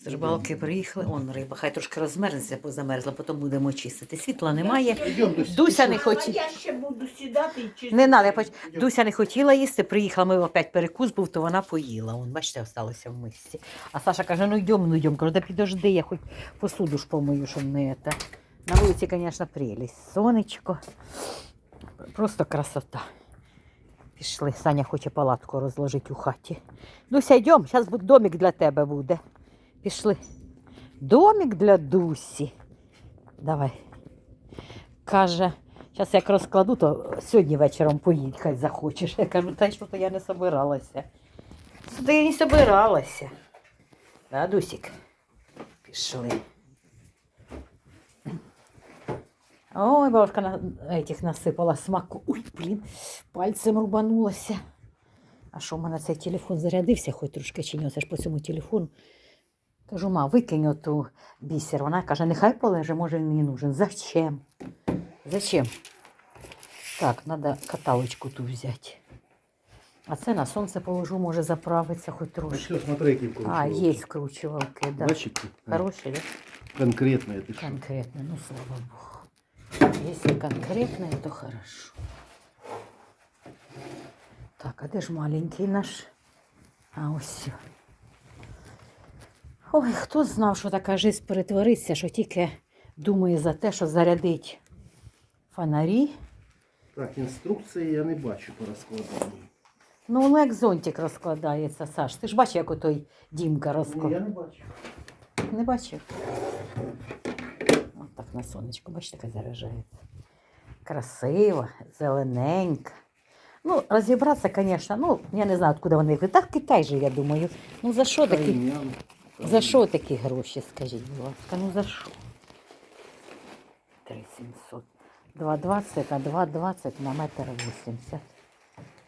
З рибалки приїхали, он риба, хай трошки розмерзнеться, позамерзла, потім будемо чистити. Світла немає. Дуся не хотіла. я ще буду сідати і чистити. Не надо, поч... Дуся не хотіла їсти, приїхала, ми опять перекус був, то вона поїла. Вон, бачите, осталося в мисці. А Саша каже, ну йдемо, ну йдемо. Кажу, да підожди, я хоч посуду ж помию, щоб не це. На вулиці, звісно, прелість. Сонечко. Просто красота. Пішли, Саня хоче палатку розложити у хаті. Дуся, йдемо, зараз домик для тебе буде. Пішли. Домик для Дусі. Давай. Каже, зараз як розкладу, то сьогодні вечором поїдь, хай захочеш. Я кажу, та що то я не собиралася. Я не собиралася. Да, Дусік? Пішли. Ой, бабушка на этих насипала смаку. Ой, блін, пальцем рубанулася. А що в мене цей телефон зарядився, хоч трошки чи ні, це ж по цьому телефону. Кажу, ма, викинь оту бісер. Вона каже, нехай полеже, може він мені нужен. Зачем? Зачем? Так, треба каталочку ту взяти. А це на сонце положу, може заправиться хоч трошки. Все, смотри, какие А, є вкручувалки, да. Датчики. Хороші, да? Конкретно это что? Конкретно, ну слава Богу. Если конкретно, то хорошо. Так, а де ж маленький наш? А ось. все. Ой, хто знав, що така жизнь перетвориться, що тільки думає за те, що зарядить фонарі. Так, інструкції я не бачу по розкладанню. Ну, як зонтик розкладається, Саш. Ти ж бачиш, як отой Дімка Ні, я не бачу. Не бачив? Ось так на сонечку, бачите, як заряджається. Красиво, зелененька. Ну, розібратися, звісно, ну, я не знаю, откуда вони. Так Китай же, я думаю. Ну за що такі. За що такі гроші, скажіть, будь ласка, ну за що? 3700. 2,20, а 2,20 на метр 80.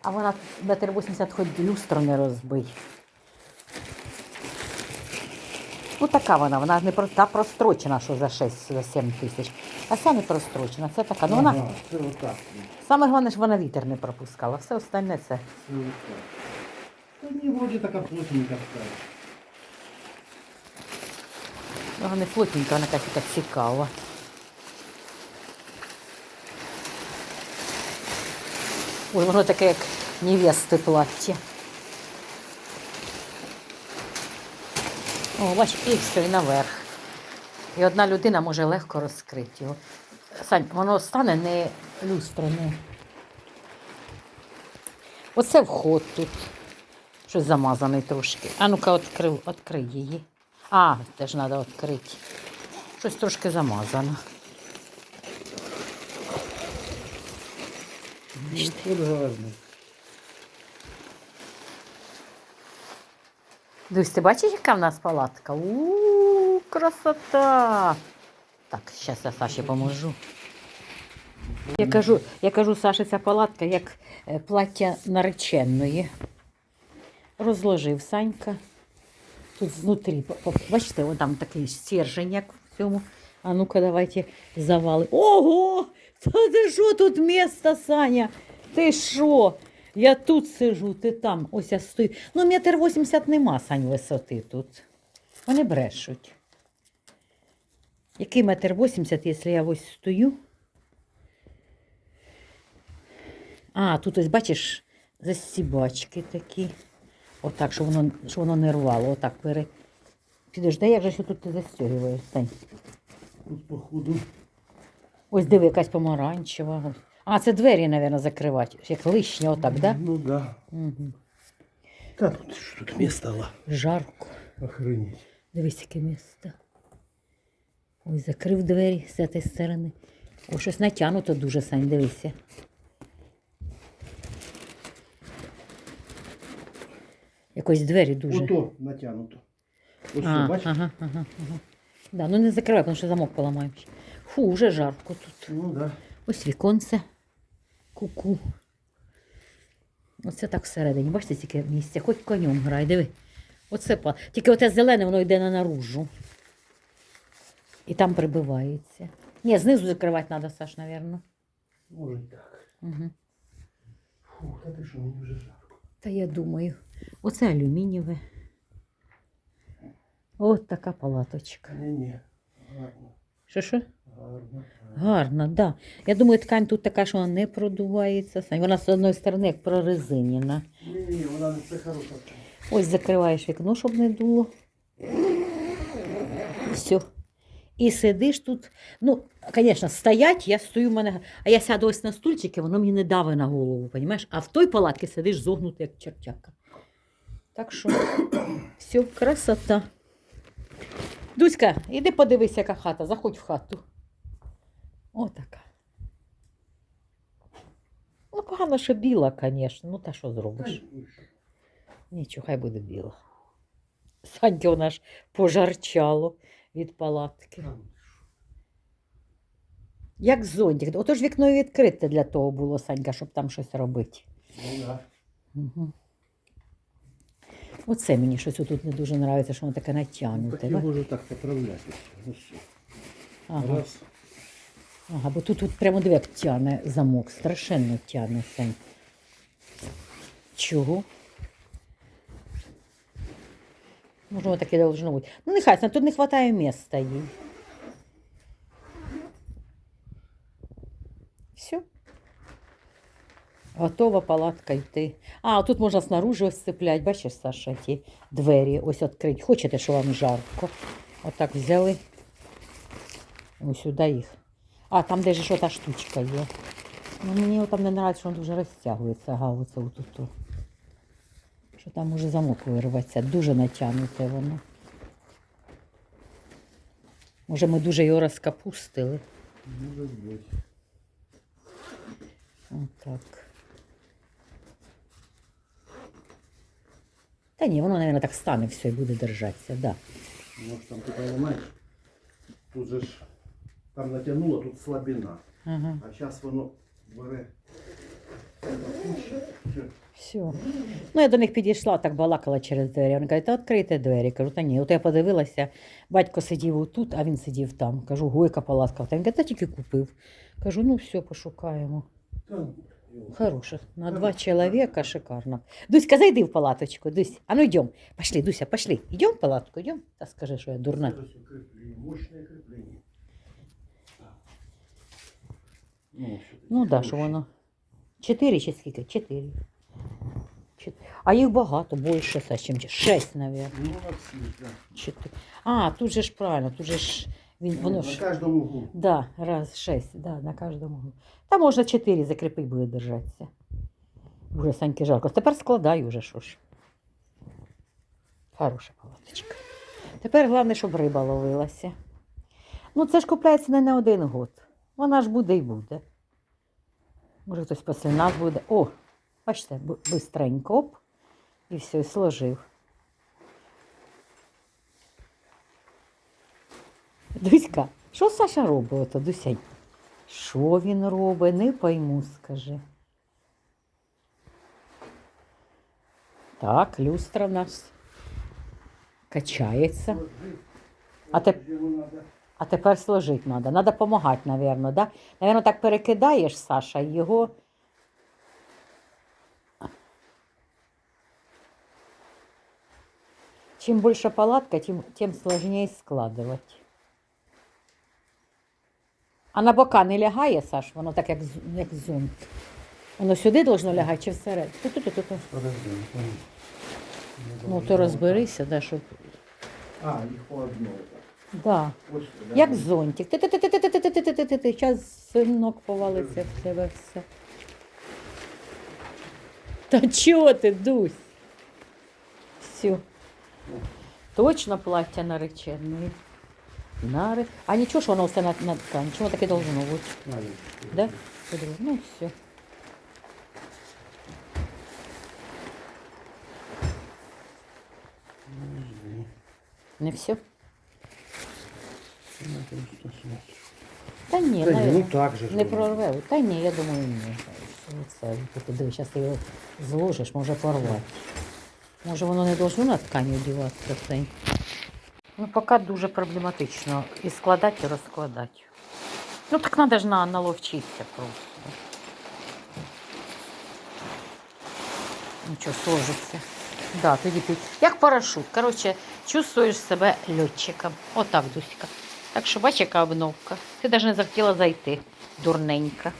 А вона метр 80 хоч люстру не розбий. Ну така вона, вона не про, та прострочена, що за 6, за 7 тисяч. А ця не прострочена, це така. Ну, вона, Ага, це отак. саме головне, що вона вітер не пропускала. Все остальне це. Та ні, вроді така плотненька така. Вона не плотненька, вона якась така цікава. Ой, воно таке, як невести плаття. О, бач, і все, і наверх. І одна людина може легко розкрити його. Сань, воно стане не люстро, не. Оце вход тут. Щось замазаний трошки. А ну-ка, відкрив, відкрий її. А, теж треба відкрити. Щось трошки замазано. Дусь, ти бачиш, яка в нас палатка? У, красота! Так, зараз я Саші поможу. Я кажу, я кажу, Саші, ця палатка як е, плаття нареченої. Розложив Санька. Тут по- бачите, о, там такий стержень, як в цьому. А ну-ка, давайте завали. Ого! Та ти що тут місто, Саня? Ти що? Я тут сижу, ти там. Ось я стою. Ну, метр вісімдесят нема, Сань, висоти тут. Вони брешуть. Який метр вісімдесят, якщо я ось стою? А, тут ось бачиш, застібачки такі. Отак, щоб воно, щоб воно не рвало. Отак пере. Підожди, як же що тут ти застягуєш, Сань? Тут походу. Ось диви, якась помаранчева. А, це двері, мабуть, закривати. Як лишня, отак, так? Да? Ну да. Угу. Та тут що тут місто. Жарко. Охренеть. Дивись, яке місце. Ой, закрив двері з цієї сторони. О, щось натягнуто дуже, Сань, дивися. Якось двері дуже. Ото натягнуто. Ось А, що, бачиш? ага, ага, ага. Да, ну не закривай, тому що замок поламаємо. Фу, вже жарко тут. Ну да. Ось віконце. Ку-ку. Оце так всередині. Бачите, тільки місце. Хоч конем грай, диви. Оце па. Тільки оте зелене, воно йде на наружу. І там прибивається. Ні, знизу закривати треба, Саш, мабуть. Може й так. Угу. Фу, та ти що, мені вже жарко. Та я думаю. Оце алюмінієве. От така палаточка. Ні-ні. Гарно. Що що? Гарно. Гарна, да. Я думаю, ткань тут така, що вона не продувається. Вона з одної сторони як прорезинена. Ні-ні, вона не це хороша. Ось закриваєш вікно, щоб не дуло. Все. І сидиш тут. Ну, звісно, стоять, я стою в мене, а я сяду ось на стульчики, воно мені не давить на голову, понімаєш? А в той палатці сидиш зогнутий, як чертяка. Так що, все, красота. Дуська, іди подивись, яка хата, заходь в хату. Отака. Ну, погано, що біла, звісно. Ну, та що зробиш? Нічого, хай буде біла. Саньки вона ж пожарчало від палатки. Як зонтик. Ото ж вікно відкрите для того було, Санька, щоб там щось робити. Ну да. Угу. Оце мені щось тут не дуже подобається, що воно таке Так натягнуте. його ба? вже так поправляти. Ну. Ага. Раз. ага, бо тут, тут прямо диви, як тяне замок, страшенно тяне Сань. Чого? Може, воно таке должно бути. Ну, нехай, тут не вистачає місця їй. Все. Готова палатка йти. А, тут можна снаружи ось цеплять. Бачиш, Саша, ті двері ось відкрити. Хочете, що вам жарко? Отак взяли. Ось сюди їх. А, там де ж що та штучка є. Ну, мені там не подобається, що воно дуже розтягується, ага, оце отут. Що там може замок вирветься. Дуже натягнуте воно. Може, ми дуже його розкапустили. Може бути. Отак. Та ні, воно, мабуть, так стане все і буде держатися, да. Може там ти понимаєш, тут же ж там натягнуло, тут слабина. Ага. А зараз воно бере. Все. Все. Ну, я до них підійшла, так балакала через двері. Вони кажуть, та відкрийте двері. Кажу, та ні. От я подивилася, батько сидів отут, а він сидів там. Кажу, гойка палатка. Та він каже, та тільки купив. Кажу, ну все, пошукаємо. Хороше. На два чоловіка шикарно. Дуська, зайди в палаточку, Дусь. А ну йдем. Пошли, Дуся, пошли. Йдем в палатку, йдем. Та скажи, що я дурна. Ну, Ну да, що воно. Чотири чи скільки? Чотири. Чот- А їх багато, більше, Саш, чим шесть, мабуть. Ну, на всіх, да. Чотири. А, тут же ж правильно, тут же ж він, воно На кожному углу. Да, раз, шесть, да, на кожному. углу. Та можна чотири закріпи буде держатися. Уже Саньки жарко. Тепер складай уже, що ж. Хороша палаточка. Тепер головне, щоб риба ловилася. Ну, це ж купляється не на один год. Вона ж буде і буде. Може, хтось після нас буде. О, бачите, бистренько, оп, і все, і сложив. Дуська, що Саша робить ото, Дусянь? Що він робить? Не пойму, скажи. Так, люстра в нас качається. А те- А тепер сложити треба. Треба допомагати, мабуть, да? Навірно, так перекидаєш, Саша, його. Чим більше палатка, тим, тим сложніше складувати. А на бока не лягає, Саш, воно так як, з- як зонт. Воно сюди должно лягати чи всередину? Ту-ту-ту-ту. Подожди, не. Ну, то розберися, да, щоб. А, їх по одному. Да. Ось, Як зонтик. Ти-ти-ти-ти-ти-ти-ти-ти-ти-ти. Час синок повалиться в тебе все. Та чого ти, Дусь? Все. Точно плаття нареченої. Нари... А нічого, що воно все на, на ткань. Чого таке должно бути? Да? Ну, все. Не все? Та ні, Та ні, навіть ну так же ж не воно. прорве. Та ні, я думаю, ні. Це, диви, зараз ти його зложиш, може порвати. Може воно не должно на ткані одіватися цей. Ну, поки дуже проблематично. І складати, і розкладати. Ну, так треба ж на, наловчитися просто. Нічого, сложиться. Да, тоді під... Як парашут. Коротше, чувствуєш себе льотчиком. Отак, Дуська. Так що бач, яка обновка. Ти навіть не захотіла зайти, дурненька.